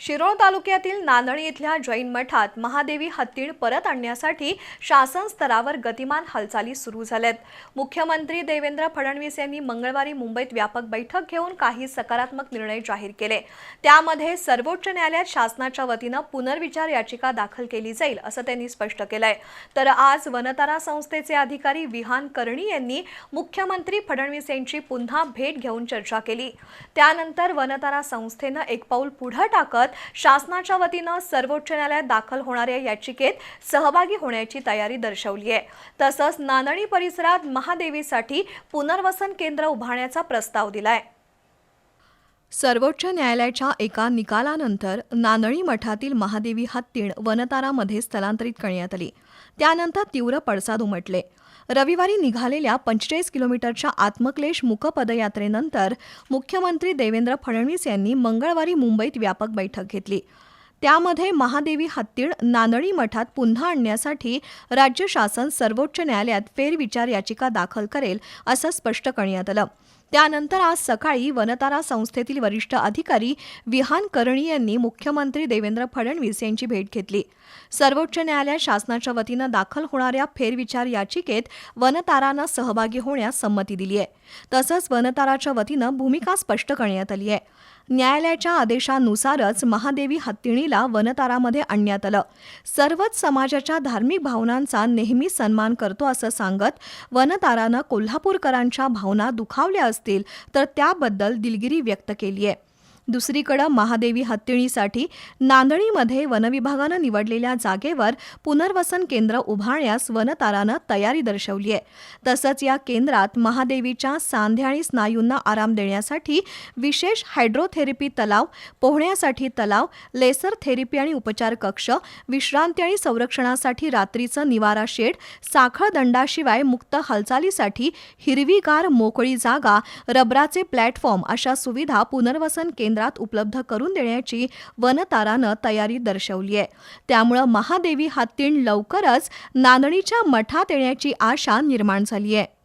शिरोळ तालुक्यातील नांदणी इथल्या जैन मठात महादेवी हत्तीण परत आणण्यासाठी शासन स्तरावर गतिमान हालचाली सुरू झाल्यात. मुख्यमंत्री देवेंद्र फडणवीस यांनी मंगळवारी मुंबईत व्यापक बैठक घेऊन काही सकारात्मक निर्णय जाहीर केले. त्यामध्ये सर्वोच्च न्यायालयात शासनाच्या वतीनं पुनर्विचार याचिका दाखल केली जाईल असं त्यांनी स्पष्ट केलंय. तर आज वनतारा संस्थेचे अधिकारी विहान कर्णी यांनी मुख्यमंत्री फडणवीस यांची पुन्हा भेट घेऊन चर्चा केली. त्यानंतर वनतारा संस्थेनं एक पाऊल पुढं टाकत शासनाच्या वतीनं सर्वोच्च न्यायालयात दाखल होणाऱ्या याचिकेत सहभागी होण्याची तयारी दर्शवली आहे. तसंच नांदणी परिसरात महादेवीसाठी पुनर्वसन केंद्र उभारण्याचा प्रस्ताव दिलाय. सर्वोच्च न्यायालयाच्या एका निकालानंतर नांदणी मठातील महादेवी हत्तीण वनतारामध्ये स्थलांतरित करण्यात आली. त्यानंतर तीव्र पडसाद उमटले. रविवारी निघालेल्या पंचेचाळीस किलोमीटरच्या आत्मक्लेश मुक पदयात्रेनंतर मुख्यमंत्री देवेंद्र फडणवीस यांनी मंगळवारी मुंबईत व्यापक बैठक घेतली. त्यामध्ये महादेवी हत्तीळ नांदणी मठात पुन्हा आणण्यासाठी राज्य शासन सर्वोच्च न्यायालयात फेरविचार याचिका दाखल करेल असं स्पष्ट करण्यात आलं. त्यानंतर आज सकाळी वनतारा संस्थेतील वरिष्ठ अधिकारी विहान करणी यांनी मुख्यमंत्री देवेंद्र फडणवीस यांची भेट घेतली. सर्वोच्च न्यायालयात शासनाच्या वतीनं दाखल होणाऱ्या फेरविचार याचिकेत वनतारानं सहभागी होण्यास संमती दिली आहे. तसंच वनताराच्या वतीनं भूमिका स्पष्ट करण्यात आली आहे. न्यायालयाच्या आदेशानुसारच महादेवी हत्तीणीला वनतारामध्ये आणण्यात आलं. सर्वच समाजाच्या धार्मिक भावनांचा नेहमी सन्मान करतो असं सांगत वनतारानं कोल्हापूरकरांच्या भावना दुखावल्या असतील तर त्याबद्दल दिलगिरी व्यक्त केली आहे दुसरीकडं महादेवी हत्तीणीसाठी नांदणीमध्ये वनविभागानं निवडलेल्या जागेवर पुनर्वसन केंद्र उभारण्यास वनतारानं तयारी दर्शवली आहे. तसंच या केंद्रात महादेवीच्या सांध्या आणि स्नायूंना आराम देण्यासाठी विशेष हायड्रोथेरपी तलाव पोहण्यासाठी तलाव लेसर थेरपी आणि उपचार कक्ष विश्रांती आणि संरक्षणासाठी रात्रीचं निवारा शेड साखळ दंडाशिवाय मुक्त हालचालीसाठी हिरवीगार मोकळी जागा रबराचे प्लॅटफॉर्म अशा सुविधा पुनर्वसन केंद्र केंद्रात उपलब्ध करून देण्याची वनतारानं तयारी दर्शवली आहे. त्यामुळं महादेवी हत्तीण लवकरच नांदणीच्या मठात येण्याची आशा निर्माण झाली आहे.